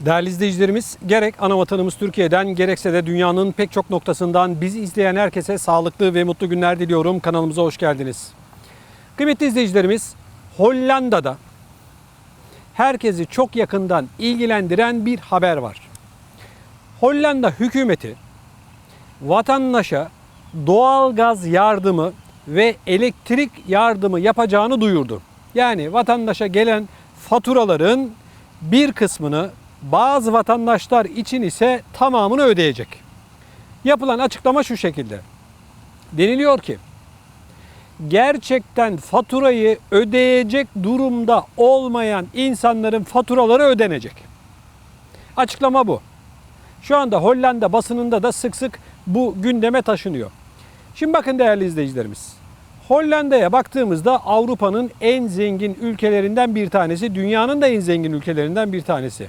Değerli izleyicilerimiz, gerek ana vatanımız Türkiye'den gerekse de dünyanın pek çok noktasından bizi izleyen herkese sağlıklı ve mutlu günler diliyorum. Kanalımıza hoş geldiniz. Kıymetli izleyicilerimiz, Hollanda'da herkesi çok yakından ilgilendiren bir haber var. Hollanda hükümeti vatandaşa doğalgaz yardımı ve elektrik yardımı yapacağını duyurdu. Yani vatandaşa gelen faturaların bir kısmını bazı vatandaşlar için ise tamamını ödeyecek. Yapılan açıklama şu şekilde. Deniliyor ki gerçekten faturayı ödeyecek durumda olmayan insanların faturaları ödenecek. Açıklama bu. Şu anda Hollanda basınında da sık sık bu gündeme taşınıyor. Şimdi bakın değerli izleyicilerimiz. Hollanda'ya baktığımızda Avrupa'nın en zengin ülkelerinden bir tanesi, dünyanın da en zengin ülkelerinden bir tanesi.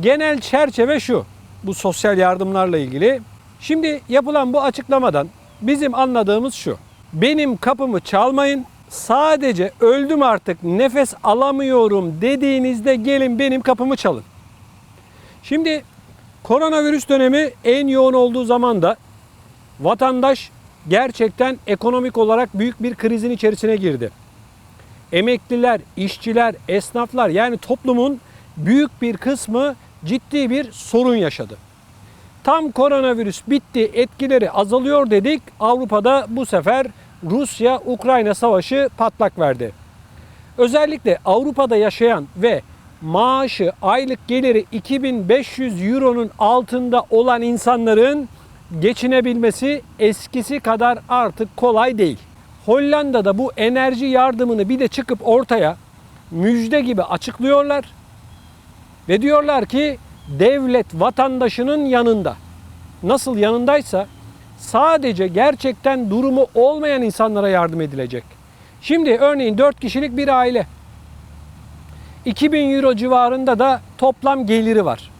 Genel çerçeve şu. Bu sosyal yardımlarla ilgili. Şimdi yapılan bu açıklamadan bizim anladığımız şu. Benim kapımı çalmayın. Sadece öldüm artık nefes alamıyorum dediğinizde gelin benim kapımı çalın. Şimdi koronavirüs dönemi en yoğun olduğu zaman da vatandaş gerçekten ekonomik olarak büyük bir krizin içerisine girdi. Emekliler, işçiler, esnaflar yani toplumun büyük bir kısmı ciddi bir sorun yaşadı. Tam koronavirüs bitti, etkileri azalıyor dedik. Avrupa'da bu sefer Rusya-Ukrayna savaşı patlak verdi. Özellikle Avrupa'da yaşayan ve maaşı, aylık geliri 2500 euronun altında olan insanların geçinebilmesi eskisi kadar artık kolay değil. Hollanda'da bu enerji yardımını bir de çıkıp ortaya müjde gibi açıklıyorlar. Ve diyorlar ki devlet vatandaşının yanında. Nasıl yanındaysa sadece gerçekten durumu olmayan insanlara yardım edilecek. Şimdi örneğin 4 kişilik bir aile. 2000 euro civarında da toplam geliri var.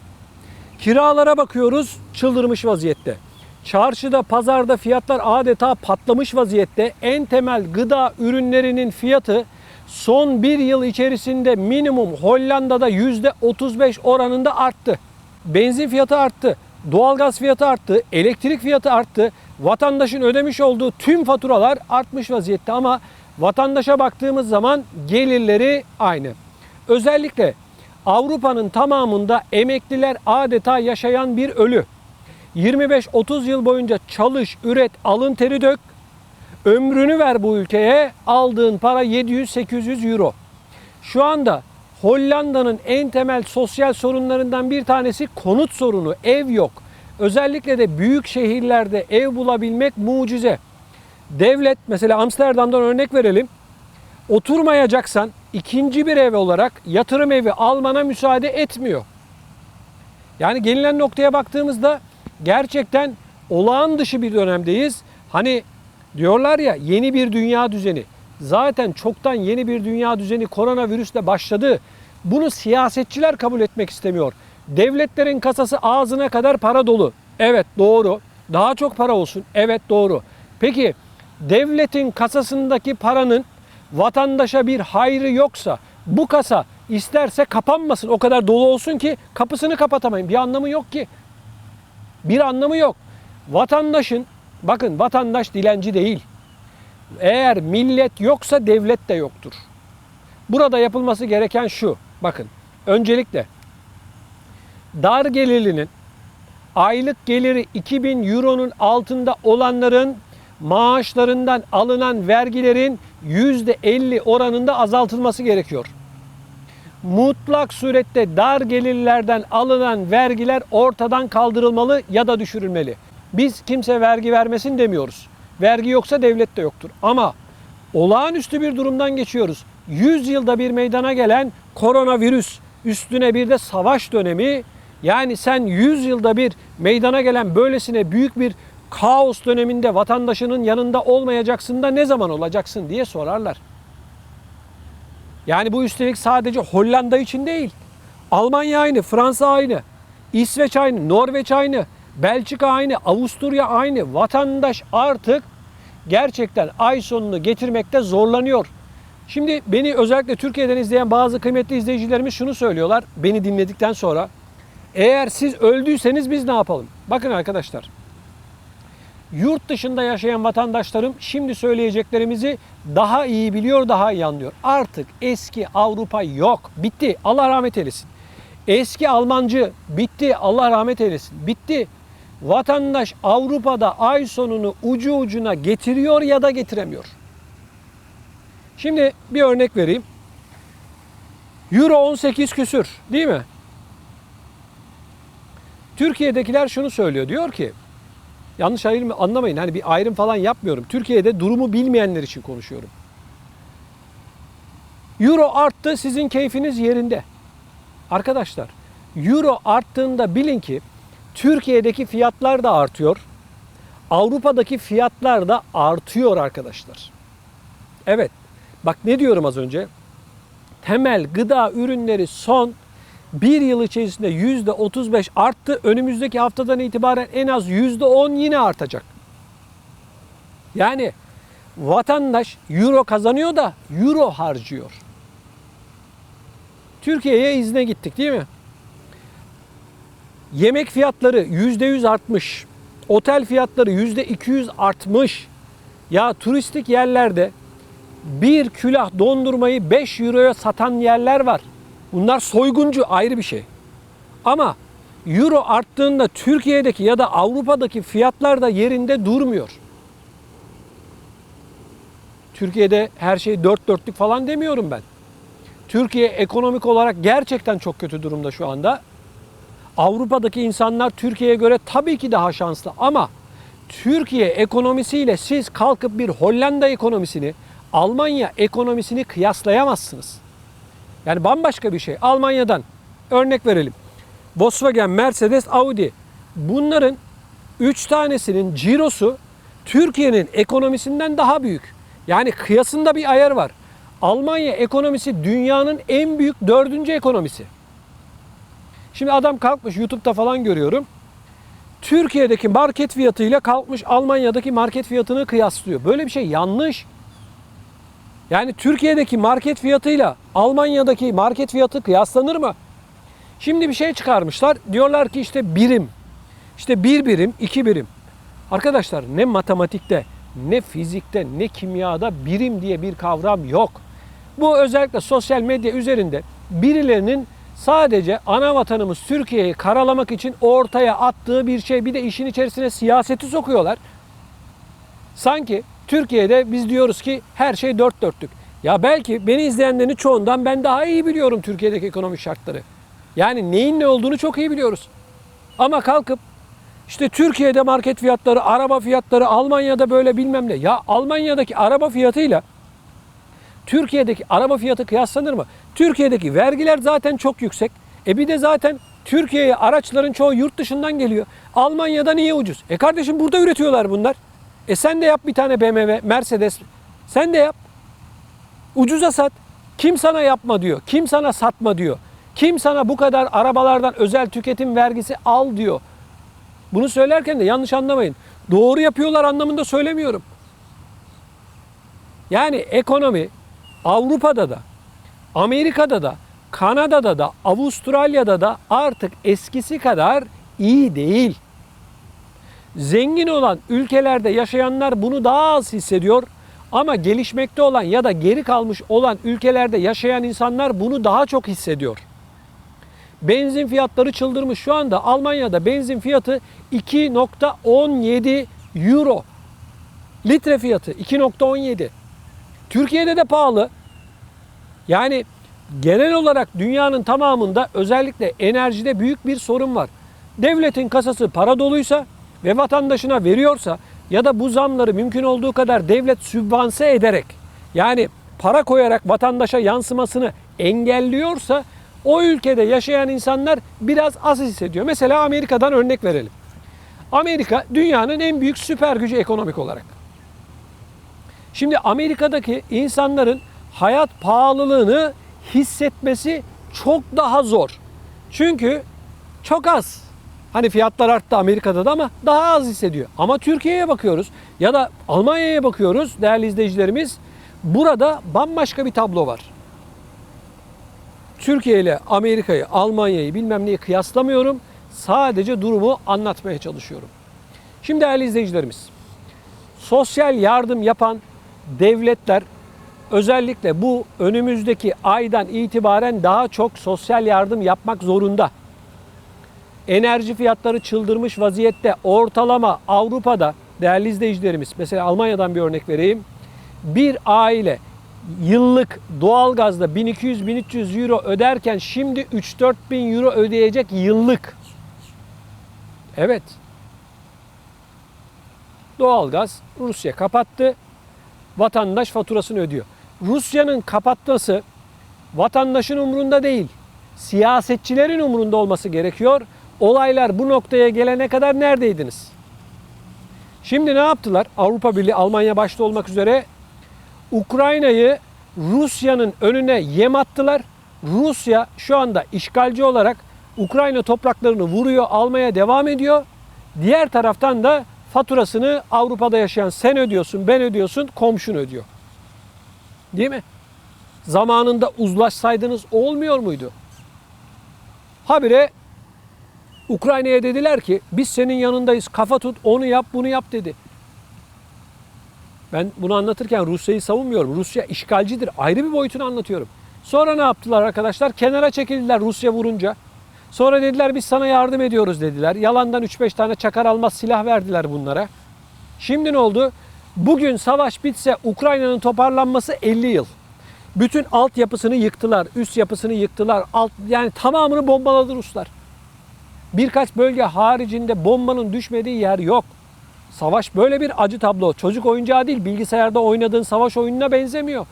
Kiralara bakıyoruz çıldırmış vaziyette. Çarşıda, pazarda fiyatlar adeta patlamış vaziyette. En temel gıda ürünlerinin fiyatı son bir yıl içerisinde minimum Hollanda'da %35 oranında arttı. Benzin fiyatı arttı, doğalgaz fiyatı arttı, elektrik fiyatı arttı. Vatandaşın ödemiş olduğu tüm faturalar artmış vaziyette ama vatandaşa baktığımız zaman gelirleri aynı. Özellikle Avrupa'nın tamamında emekliler adeta yaşayan bir ölü. 25-30 yıl boyunca çalış, üret, alın teri dök. Ömrünü ver bu ülkeye. Aldığın para 700-800 euro. Şu anda Hollanda'nın en temel sosyal sorunlarından bir tanesi konut sorunu. Ev yok. Özellikle de büyük şehirlerde ev bulabilmek mucize. Devlet mesela Amsterdam'dan örnek verelim. Oturmayacaksan ikinci bir ev olarak yatırım evi almana müsaade etmiyor. Yani gelinen noktaya baktığımızda gerçekten olağan dışı bir dönemdeyiz. Hani diyorlar ya yeni bir dünya düzeni. Zaten çoktan yeni bir dünya düzeni koronavirüsle başladı. Bunu siyasetçiler kabul etmek istemiyor. Devletlerin kasası ağzına kadar para dolu. Evet doğru. Daha çok para olsun. Evet doğru. Peki devletin kasasındaki paranın vatandaşa bir hayrı yoksa bu kasa isterse kapanmasın. O kadar dolu olsun ki kapısını kapatamayın. Bir anlamı yok ki. Bir anlamı yok. Vatandaşın bakın vatandaş dilenci değil. Eğer millet yoksa devlet de yoktur. Burada yapılması gereken şu. Bakın öncelikle dar gelirlinin aylık geliri 2000 euronun altında olanların maaşlarından alınan vergilerin %50 oranında azaltılması gerekiyor. Mutlak surette dar gelirlerden alınan vergiler ortadan kaldırılmalı ya da düşürülmeli. Biz kimse vergi vermesin demiyoruz. Vergi yoksa devlet de yoktur. Ama olağanüstü bir durumdan geçiyoruz. 100 yılda bir meydana gelen koronavirüs, üstüne bir de savaş dönemi. Yani sen 100 yılda bir meydana gelen böylesine büyük bir kaos döneminde vatandaşının yanında olmayacaksın da ne zaman olacaksın diye sorarlar. Yani bu üstelik sadece Hollanda için değil. Almanya aynı, Fransa aynı, İsveç aynı, Norveç aynı, Belçika aynı, Avusturya aynı. Vatandaş artık gerçekten ay sonunu getirmekte zorlanıyor. Şimdi beni özellikle Türkiye'den izleyen bazı kıymetli izleyicilerimiz şunu söylüyorlar beni dinledikten sonra. Eğer siz öldüyseniz biz ne yapalım? Bakın arkadaşlar. Yurt dışında yaşayan vatandaşlarım şimdi söyleyeceklerimizi daha iyi biliyor, daha iyi anlıyor. Artık eski Avrupa yok. Bitti. Allah rahmet eylesin. Eski Almancı bitti. Allah rahmet eylesin. Bitti. Vatandaş Avrupa'da ay sonunu ucu ucuna getiriyor ya da getiremiyor. Şimdi bir örnek vereyim. Euro 18 küsür değil mi? Türkiye'dekiler şunu söylüyor. Diyor ki yanlış ayrım anlamayın. Hani bir ayrım falan yapmıyorum. Türkiye'de durumu bilmeyenler için konuşuyorum. Euro arttı sizin keyfiniz yerinde. Arkadaşlar Euro arttığında bilin ki Türkiye'deki fiyatlar da artıyor. Avrupa'daki fiyatlar da artıyor arkadaşlar. Evet. Bak ne diyorum az önce? Temel gıda ürünleri son bir yıl içerisinde yüzde 35 arttı. Önümüzdeki haftadan itibaren en az yüzde 10 yine artacak. Yani vatandaş euro kazanıyor da euro harcıyor. Türkiye'ye izne gittik değil mi? Yemek fiyatları yüzde yüz artmış. Otel fiyatları yüzde 200 artmış. Ya turistik yerlerde bir külah dondurmayı 5 euroya satan yerler var. Bunlar soyguncu ayrı bir şey. Ama euro arttığında Türkiye'deki ya da Avrupa'daki fiyatlar da yerinde durmuyor. Türkiye'de her şey dört dörtlük falan demiyorum ben. Türkiye ekonomik olarak gerçekten çok kötü durumda şu anda. Avrupa'daki insanlar Türkiye'ye göre tabii ki daha şanslı ama Türkiye ekonomisiyle siz kalkıp bir Hollanda ekonomisini, Almanya ekonomisini kıyaslayamazsınız. Yani bambaşka bir şey. Almanya'dan örnek verelim. Volkswagen, Mercedes, Audi. Bunların 3 tanesinin cirosu Türkiye'nin ekonomisinden daha büyük. Yani kıyasında bir ayar var. Almanya ekonomisi dünyanın en büyük dördüncü ekonomisi. Şimdi adam kalkmış YouTube'da falan görüyorum. Türkiye'deki market fiyatıyla kalkmış Almanya'daki market fiyatını kıyaslıyor. Böyle bir şey yanlış. Yani Türkiye'deki market fiyatıyla Almanya'daki market fiyatı kıyaslanır mı? Şimdi bir şey çıkarmışlar. Diyorlar ki işte birim. İşte bir birim, iki birim. Arkadaşlar ne matematikte, ne fizikte, ne kimyada birim diye bir kavram yok. Bu özellikle sosyal medya üzerinde birilerinin sadece ana vatanımız Türkiye'yi karalamak için ortaya attığı bir şey. Bir de işin içerisine siyaseti sokuyorlar. Sanki Türkiye'de biz diyoruz ki her şey dört dörtlük. Ya belki beni izleyenlerin çoğundan ben daha iyi biliyorum Türkiye'deki ekonomik şartları. Yani neyin ne olduğunu çok iyi biliyoruz. Ama kalkıp işte Türkiye'de market fiyatları, araba fiyatları, Almanya'da böyle bilmem ne. Ya Almanya'daki araba fiyatıyla Türkiye'deki araba fiyatı kıyaslanır mı? Türkiye'deki vergiler zaten çok yüksek. E bir de zaten Türkiye'ye araçların çoğu yurt dışından geliyor. Almanya'da niye ucuz? E kardeşim burada üretiyorlar bunlar. E sen de yap bir tane BMW, Mercedes. Sen de yap. Ucuza sat. Kim sana yapma diyor. Kim sana satma diyor. Kim sana bu kadar arabalardan özel tüketim vergisi al diyor. Bunu söylerken de yanlış anlamayın. Doğru yapıyorlar anlamında söylemiyorum. Yani ekonomi Avrupa'da da, Amerika'da da, Kanada'da da, Avustralya'da da artık eskisi kadar iyi değil. Zengin olan ülkelerde yaşayanlar bunu daha az hissediyor ama gelişmekte olan ya da geri kalmış olan ülkelerde yaşayan insanlar bunu daha çok hissediyor. Benzin fiyatları çıldırmış. Şu anda Almanya'da benzin fiyatı 2.17 euro. Litre fiyatı 2.17. Türkiye'de de pahalı. Yani genel olarak dünyanın tamamında özellikle enerjide büyük bir sorun var. Devletin kasası para doluysa ve vatandaşına veriyorsa ya da bu zamları mümkün olduğu kadar devlet sübvanse ederek yani para koyarak vatandaşa yansımasını engelliyorsa o ülkede yaşayan insanlar biraz az hissediyor. Mesela Amerika'dan örnek verelim. Amerika dünyanın en büyük süper gücü ekonomik olarak. Şimdi Amerika'daki insanların hayat pahalılığını hissetmesi çok daha zor. Çünkü çok az. Hani fiyatlar arttı Amerika'da da ama daha az hissediyor. Ama Türkiye'ye bakıyoruz. Ya da Almanya'ya bakıyoruz değerli izleyicilerimiz. Burada bambaşka bir tablo var. Türkiye ile Amerika'yı, Almanya'yı bilmem neyi kıyaslamıyorum. Sadece durumu anlatmaya çalışıyorum. Şimdi değerli izleyicilerimiz, sosyal yardım yapan devletler özellikle bu önümüzdeki aydan itibaren daha çok sosyal yardım yapmak zorunda. Enerji fiyatları çıldırmış vaziyette ortalama Avrupa'da değerli izleyicilerimiz mesela Almanya'dan bir örnek vereyim. Bir aile yıllık doğalgazda 1200-1300 euro öderken şimdi 3-4 bin euro ödeyecek yıllık. Evet. Doğalgaz Rusya kapattı. Vatandaş faturasını ödüyor. Rusya'nın kapatması vatandaşın umurunda değil. Siyasetçilerin umurunda olması gerekiyor. Olaylar bu noktaya gelene kadar neredeydiniz? Şimdi ne yaptılar? Avrupa Birliği, Almanya başta olmak üzere Ukrayna'yı Rusya'nın önüne yem attılar. Rusya şu anda işgalci olarak Ukrayna topraklarını vuruyor, almaya devam ediyor. Diğer taraftan da faturasını Avrupa'da yaşayan sen ödüyorsun, ben ödüyorsun, komşun ödüyor. Değil mi? Zamanında uzlaşsaydınız olmuyor muydu? Habire Ukrayna'ya dediler ki biz senin yanındayız kafa tut onu yap bunu yap dedi. Ben bunu anlatırken Rusya'yı savunmuyorum. Rusya işgalcidir. Ayrı bir boyutunu anlatıyorum. Sonra ne yaptılar arkadaşlar? Kenara çekildiler Rusya vurunca. Sonra dediler biz sana yardım ediyoruz dediler. Yalandan 3-5 tane çakar almaz silah verdiler bunlara. Şimdi ne oldu? Bugün savaş bitse Ukrayna'nın toparlanması 50 yıl. Bütün altyapısını yıktılar, üst yapısını yıktılar. Alt yani tamamını bombaladı Ruslar. Birkaç bölge haricinde bombanın düşmediği yer yok. Savaş böyle bir acı tablo. Çocuk oyuncağı değil, bilgisayarda oynadığın savaş oyununa benzemiyor.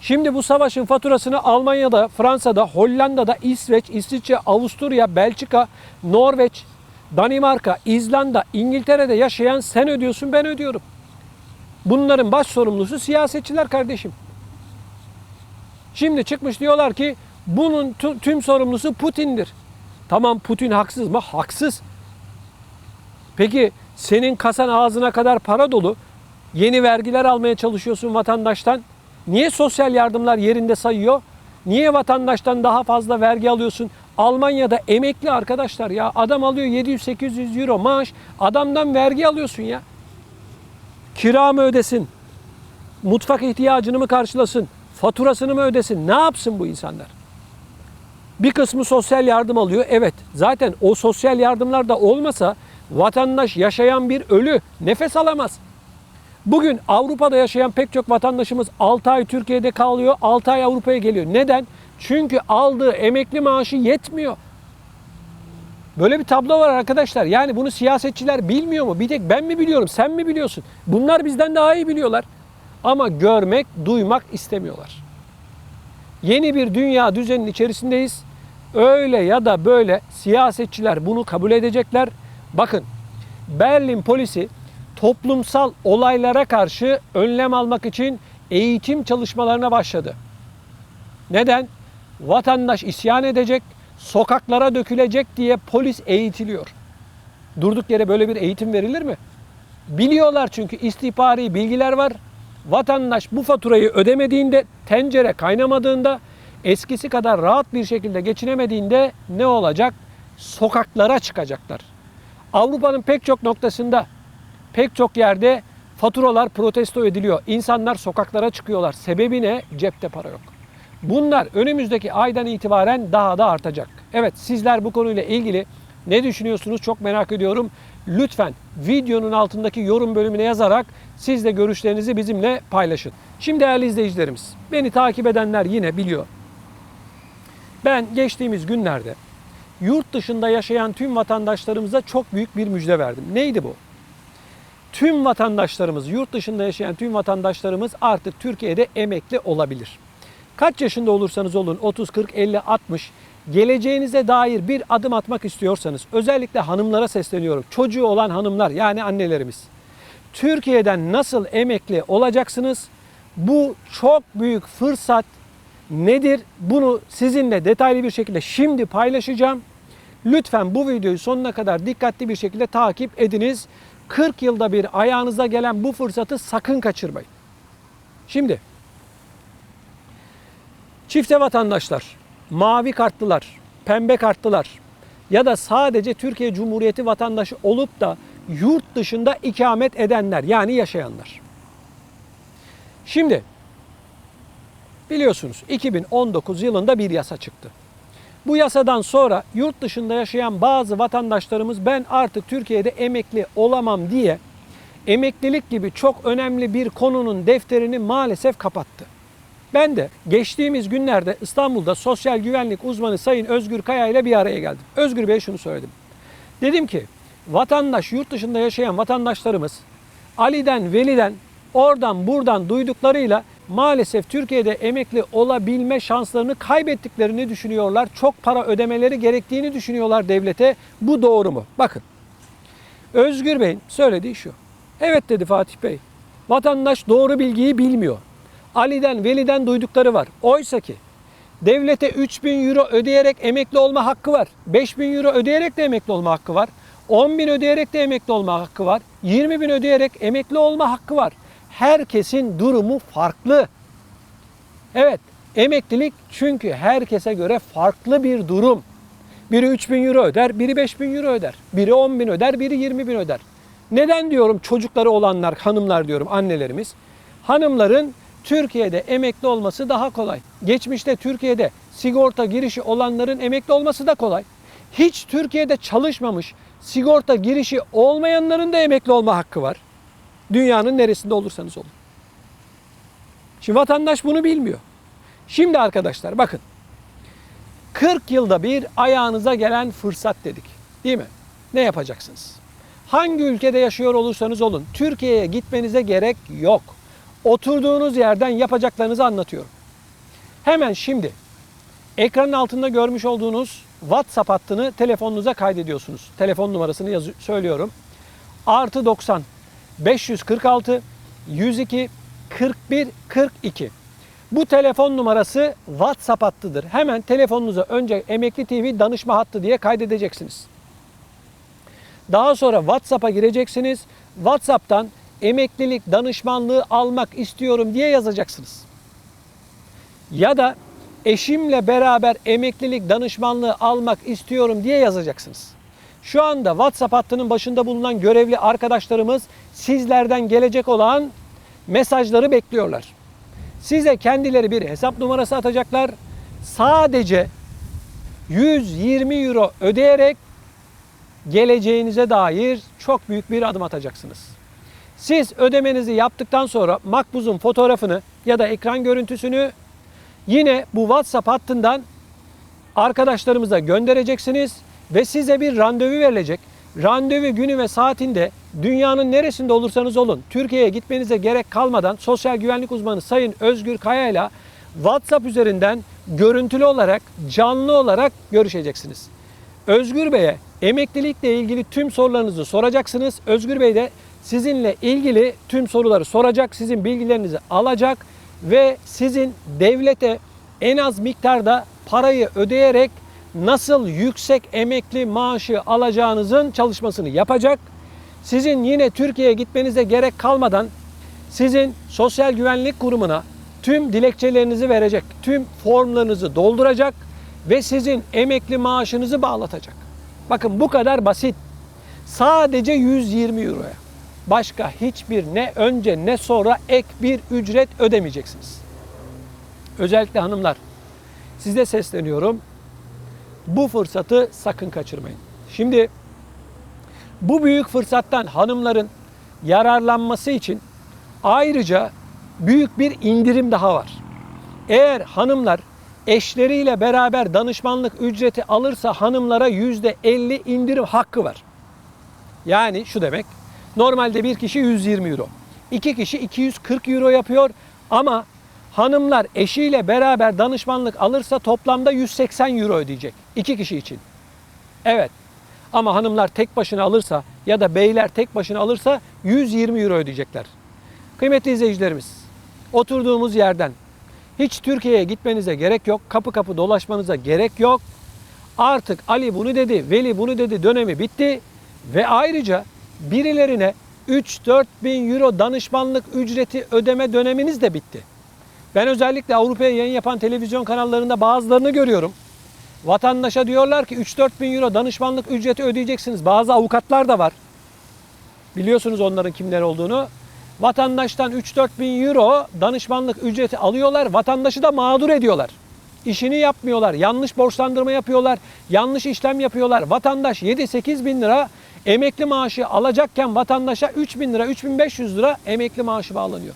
Şimdi bu savaşın faturasını Almanya'da, Fransa'da, Hollanda'da, İsveç, İsviçre, Avusturya, Belçika, Norveç, Danimarka, İzlanda, İngiltere'de yaşayan sen ödüyorsun, ben ödüyorum. Bunların baş sorumlusu siyasetçiler kardeşim. Şimdi çıkmış diyorlar ki bunun tü- tüm sorumlusu Putin'dir. Tamam Putin haksız mı? Haksız. Peki senin kasan ağzına kadar para dolu. Yeni vergiler almaya çalışıyorsun vatandaştan. Niye sosyal yardımlar yerinde sayıyor? Niye vatandaştan daha fazla vergi alıyorsun? Almanya'da emekli arkadaşlar ya adam alıyor 700-800 euro maaş. Adamdan vergi alıyorsun ya. Kira mı ödesin? Mutfak ihtiyacını mı karşılasın? Faturasını mı ödesin? Ne yapsın bu insanlar? Bir kısmı sosyal yardım alıyor. Evet zaten o sosyal yardımlar da olmasa vatandaş yaşayan bir ölü nefes alamaz. Bugün Avrupa'da yaşayan pek çok vatandaşımız 6 ay Türkiye'de kalıyor, 6 ay Avrupa'ya geliyor. Neden? Çünkü aldığı emekli maaşı yetmiyor. Böyle bir tablo var arkadaşlar. Yani bunu siyasetçiler bilmiyor mu? Bir tek ben mi biliyorum, sen mi biliyorsun? Bunlar bizden daha iyi biliyorlar. Ama görmek, duymak istemiyorlar. Yeni bir dünya düzeninin içerisindeyiz. Öyle ya da böyle siyasetçiler bunu kabul edecekler. Bakın Berlin polisi toplumsal olaylara karşı önlem almak için eğitim çalışmalarına başladı. Neden? Vatandaş isyan edecek, sokaklara dökülecek diye polis eğitiliyor. Durduk yere böyle bir eğitim verilir mi? Biliyorlar çünkü istihbari bilgiler var. Vatandaş bu faturayı ödemediğinde, tencere kaynamadığında, eskisi kadar rahat bir şekilde geçinemediğinde ne olacak? Sokaklara çıkacaklar. Avrupa'nın pek çok noktasında, pek çok yerde faturalar protesto ediliyor. İnsanlar sokaklara çıkıyorlar. Sebebi ne? Cepte para yok. Bunlar önümüzdeki aydan itibaren daha da artacak. Evet sizler bu konuyla ilgili ne düşünüyorsunuz çok merak ediyorum. Lütfen videonun altındaki yorum bölümüne yazarak siz de görüşlerinizi bizimle paylaşın. Şimdi değerli izleyicilerimiz, beni takip edenler yine biliyor. Ben geçtiğimiz günlerde yurt dışında yaşayan tüm vatandaşlarımıza çok büyük bir müjde verdim. Neydi bu? Tüm vatandaşlarımız, yurt dışında yaşayan tüm vatandaşlarımız artık Türkiye'de emekli olabilir. Kaç yaşında olursanız olun 30, 40, 50, 60 geleceğinize dair bir adım atmak istiyorsanız özellikle hanımlara sesleniyorum. Çocuğu olan hanımlar yani annelerimiz. Türkiye'den nasıl emekli olacaksınız? Bu çok büyük fırsat nedir? Bunu sizinle detaylı bir şekilde şimdi paylaşacağım. Lütfen bu videoyu sonuna kadar dikkatli bir şekilde takip ediniz. 40 yılda bir ayağınıza gelen bu fırsatı sakın kaçırmayın. Şimdi çifte vatandaşlar, mavi kartlılar, pembe kartlılar ya da sadece Türkiye Cumhuriyeti vatandaşı olup da yurt dışında ikamet edenler yani yaşayanlar. Şimdi biliyorsunuz 2019 yılında bir yasa çıktı. Bu yasadan sonra yurt dışında yaşayan bazı vatandaşlarımız ben artık Türkiye'de emekli olamam diye emeklilik gibi çok önemli bir konunun defterini maalesef kapattı. Ben de geçtiğimiz günlerde İstanbul'da sosyal güvenlik uzmanı Sayın Özgür Kaya ile bir araya geldim. Özgür Bey şunu söyledim. Dedim ki vatandaş yurt dışında yaşayan vatandaşlarımız Ali'den Veli'den oradan buradan duyduklarıyla maalesef Türkiye'de emekli olabilme şanslarını kaybettiklerini düşünüyorlar. Çok para ödemeleri gerektiğini düşünüyorlar devlete. Bu doğru mu? Bakın. Özgür Bey'in söylediği şu. Evet dedi Fatih Bey. Vatandaş doğru bilgiyi bilmiyor. Ali'den, Veli'den duydukları var. Oysa ki devlete 3000 euro ödeyerek emekli olma hakkı var. 5000 euro ödeyerek de emekli olma hakkı var. 10 bin ödeyerek de emekli olma hakkı var. 20 bin ödeyerek emekli olma hakkı var. Herkesin durumu farklı. Evet, emeklilik çünkü herkese göre farklı bir durum. Biri 3000 euro öder, biri 5000 euro öder. Biri 10 bin öder, biri 20 bin öder. Neden diyorum çocukları olanlar, hanımlar diyorum annelerimiz. Hanımların Türkiye'de emekli olması daha kolay. Geçmişte Türkiye'de sigorta girişi olanların emekli olması da kolay. Hiç Türkiye'de çalışmamış, sigorta girişi olmayanların da emekli olma hakkı var. Dünyanın neresinde olursanız olun. Şimdi vatandaş bunu bilmiyor. Şimdi arkadaşlar bakın. 40 yılda bir ayağınıza gelen fırsat dedik. Değil mi? Ne yapacaksınız? Hangi ülkede yaşıyor olursanız olun Türkiye'ye gitmenize gerek yok. Oturduğunuz yerden yapacaklarınızı anlatıyorum. Hemen şimdi ekranın altında görmüş olduğunuz WhatsApp hattını telefonunuza kaydediyorsunuz. Telefon numarasını söylüyorum. Artı 90 546 102 41 42. Bu telefon numarası WhatsApp hattıdır. Hemen telefonunuza önce Emekli TV danışma hattı diye kaydedeceksiniz. Daha sonra WhatsApp'a gireceksiniz. WhatsApp'tan emeklilik danışmanlığı almak istiyorum diye yazacaksınız. Ya da eşimle beraber emeklilik danışmanlığı almak istiyorum diye yazacaksınız. Şu anda WhatsApp hattının başında bulunan görevli arkadaşlarımız sizlerden gelecek olan mesajları bekliyorlar. Size kendileri bir hesap numarası atacaklar. Sadece 120 euro ödeyerek geleceğinize dair çok büyük bir adım atacaksınız. Siz ödemenizi yaptıktan sonra makbuzun fotoğrafını ya da ekran görüntüsünü yine bu WhatsApp hattından arkadaşlarımıza göndereceksiniz ve size bir randevu verilecek. Randevu günü ve saatinde dünyanın neresinde olursanız olun Türkiye'ye gitmenize gerek kalmadan sosyal güvenlik uzmanı Sayın Özgür Kaya ile WhatsApp üzerinden görüntülü olarak canlı olarak görüşeceksiniz. Özgür Bey'e emeklilikle ilgili tüm sorularınızı soracaksınız. Özgür Bey de sizinle ilgili tüm soruları soracak, sizin bilgilerinizi alacak ve sizin devlete en az miktarda parayı ödeyerek nasıl yüksek emekli maaşı alacağınızın çalışmasını yapacak. Sizin yine Türkiye'ye gitmenize gerek kalmadan sizin sosyal güvenlik kurumuna tüm dilekçelerinizi verecek, tüm formlarınızı dolduracak ve sizin emekli maaşınızı bağlatacak. Bakın bu kadar basit. Sadece 120 euroya. Başka hiçbir ne önce ne sonra ek bir ücret ödemeyeceksiniz. Özellikle hanımlar size sesleniyorum. Bu fırsatı sakın kaçırmayın. Şimdi bu büyük fırsattan hanımların yararlanması için ayrıca büyük bir indirim daha var. Eğer hanımlar eşleriyle beraber danışmanlık ücreti alırsa hanımlara %50 indirim hakkı var. Yani şu demek. Normalde bir kişi 120 euro. iki kişi 240 euro yapıyor ama hanımlar eşiyle beraber danışmanlık alırsa toplamda 180 euro ödeyecek. iki kişi için. Evet. Ama hanımlar tek başına alırsa ya da beyler tek başına alırsa 120 euro ödeyecekler. Kıymetli izleyicilerimiz, oturduğumuz yerden hiç Türkiye'ye gitmenize gerek yok. Kapı kapı dolaşmanıza gerek yok. Artık Ali bunu dedi, Veli bunu dedi dönemi bitti. Ve ayrıca birilerine 3-4 bin euro danışmanlık ücreti ödeme döneminiz de bitti. Ben özellikle Avrupa'ya yayın yapan televizyon kanallarında bazılarını görüyorum. Vatandaşa diyorlar ki 3-4 bin euro danışmanlık ücreti ödeyeceksiniz. Bazı avukatlar da var. Biliyorsunuz onların kimler olduğunu. Vatandaştan 3-4 bin euro danışmanlık ücreti alıyorlar. Vatandaşı da mağdur ediyorlar. İşini yapmıyorlar. Yanlış borçlandırma yapıyorlar. Yanlış işlem yapıyorlar. Vatandaş 7-8 bin lira emekli maaşı alacakken vatandaşa 3 bin lira, 3500 lira emekli maaşı bağlanıyor.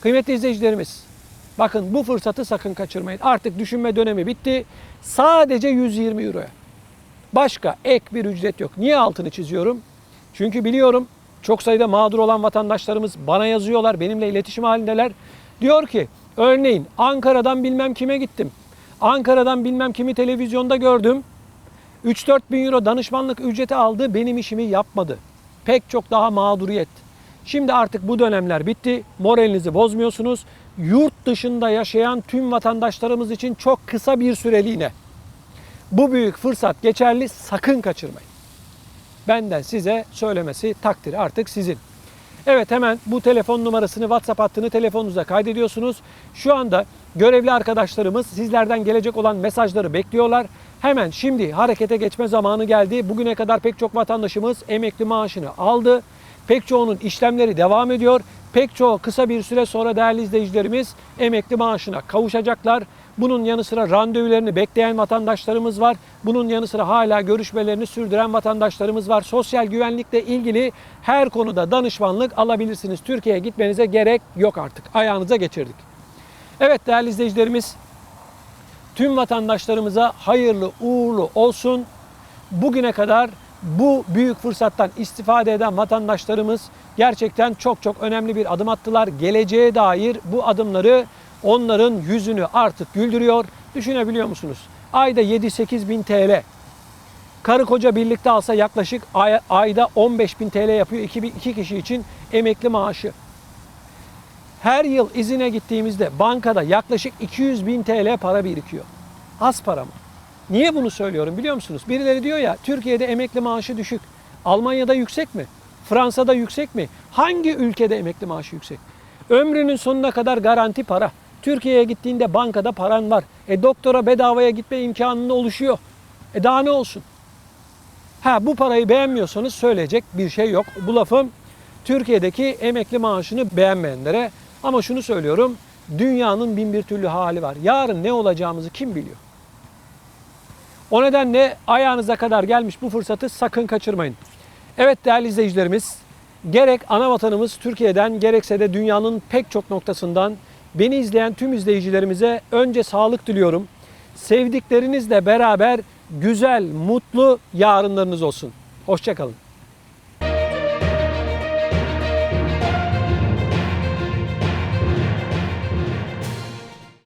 Kıymetli izleyicilerimiz, bakın bu fırsatı sakın kaçırmayın. Artık düşünme dönemi bitti. Sadece 120 euroya. Başka ek bir ücret yok. Niye altını çiziyorum? Çünkü biliyorum çok sayıda mağdur olan vatandaşlarımız bana yazıyorlar, benimle iletişim halindeler. Diyor ki örneğin Ankara'dan bilmem kime gittim. Ankara'dan bilmem kimi televizyonda gördüm. 3-4 bin euro danışmanlık ücreti aldı, benim işimi yapmadı. Pek çok daha mağduriyet. Şimdi artık bu dönemler bitti. Moralinizi bozmuyorsunuz. Yurt dışında yaşayan tüm vatandaşlarımız için çok kısa bir süreliğine bu büyük fırsat geçerli. Sakın kaçırmayın. Benden size söylemesi takdir artık sizin. Evet hemen bu telefon numarasını WhatsApp hattını telefonunuza kaydediyorsunuz. Şu anda görevli arkadaşlarımız sizlerden gelecek olan mesajları bekliyorlar. Hemen şimdi harekete geçme zamanı geldi. Bugüne kadar pek çok vatandaşımız emekli maaşını aldı. Pek çoğunun işlemleri devam ediyor. Pek çoğu kısa bir süre sonra değerli izleyicilerimiz emekli maaşına kavuşacaklar. Bunun yanı sıra randevularını bekleyen vatandaşlarımız var. Bunun yanı sıra hala görüşmelerini sürdüren vatandaşlarımız var. Sosyal güvenlikle ilgili her konuda danışmanlık alabilirsiniz. Türkiye'ye gitmenize gerek yok artık. Ayağınıza geçirdik. Evet değerli izleyicilerimiz tüm vatandaşlarımıza hayırlı uğurlu olsun. Bugüne kadar bu büyük fırsattan istifade eden vatandaşlarımız gerçekten çok çok önemli bir adım attılar. Geleceğe dair bu adımları onların yüzünü artık güldürüyor. Düşünebiliyor musunuz? Ayda 7-8 bin TL. Karı koca birlikte alsa yaklaşık ay- ayda 15 bin TL yapıyor iki, iki kişi için emekli maaşı. Her yıl izine gittiğimizde bankada yaklaşık 200 bin TL para birikiyor. Az para mı? Niye bunu söylüyorum biliyor musunuz? Birileri diyor ya Türkiye'de emekli maaşı düşük. Almanya'da yüksek mi? Fransa'da yüksek mi? Hangi ülkede emekli maaşı yüksek? Ömrünün sonuna kadar garanti para. Türkiye'ye gittiğinde bankada paran var. E doktora bedavaya gitme imkanının oluşuyor. E daha ne olsun? Ha bu parayı beğenmiyorsanız söyleyecek bir şey yok. Bu lafım Türkiye'deki emekli maaşını beğenmeyenlere. Ama şunu söylüyorum. Dünyanın bin bir türlü hali var. Yarın ne olacağımızı kim biliyor? O nedenle ayağınıza kadar gelmiş bu fırsatı sakın kaçırmayın. Evet değerli izleyicilerimiz, gerek ana vatanımız Türkiye'den gerekse de dünyanın pek çok noktasından beni izleyen tüm izleyicilerimize önce sağlık diliyorum. Sevdiklerinizle beraber güzel, mutlu yarınlarınız olsun. Hoşçakalın.